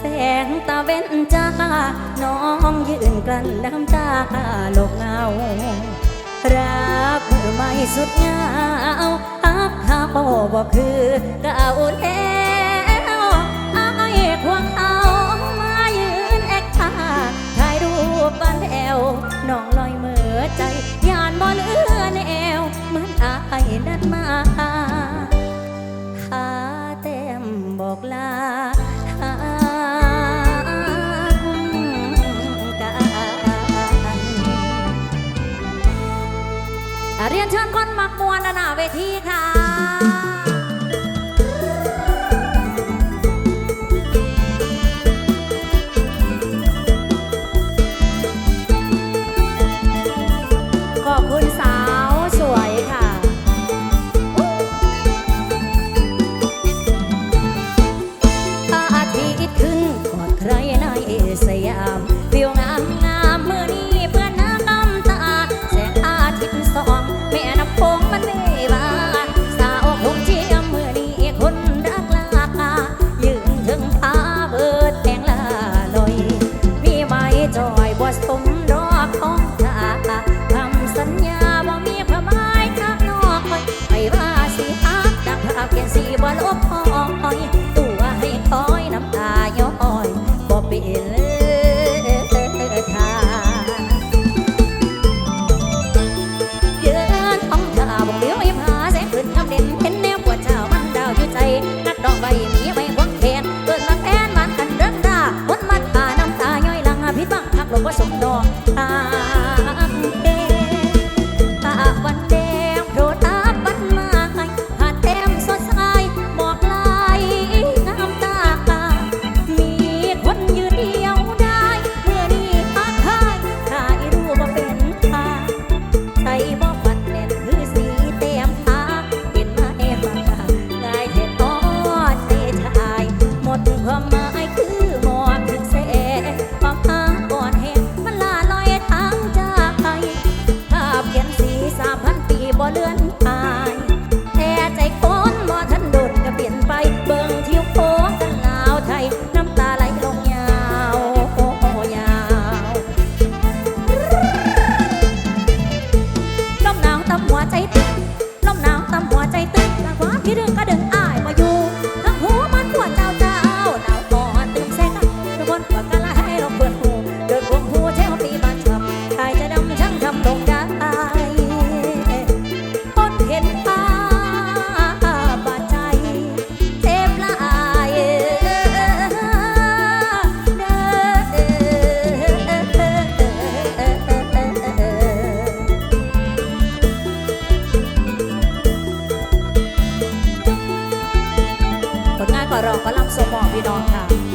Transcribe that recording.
แสงตาเว้นจ้า น้องยืนกลั้นน้ำตาโลกเงารักมือไม่สุดเหงาอักหาโอบอกคือเก่าแล้วอายควงเอามายืนแอคท่าถ่ายรูปบ้านแอวน้องลอยมือใจยานบ่เหลือแนวเหมือนอายนัดมา เรียนเชิญคนมักมวนหน้าเวทีค่ะ บ่ลบพอยตัวให้คอยน้ำตาย้อยบ่เป็นเลยทางยืนท้องท่าบอกเลี้ยวไอ้ผาแสงขึ้นคำเด่นเห็นแนวปวดเจ้ามันดาวอยู่ใจ นัดดอกใบมีไว้ควงแขนเกิดมาแฟนมันกันเรื่องดาคนมาทาน้ำตาย่อยหลังพิษบังทักหลงว่าสมดอกตา ใจตึกลมหนาวตำหัวใจตึกแต่ว่าพี่เรื่อง ก็รองก็ลำสมองพี่น้องค่ะ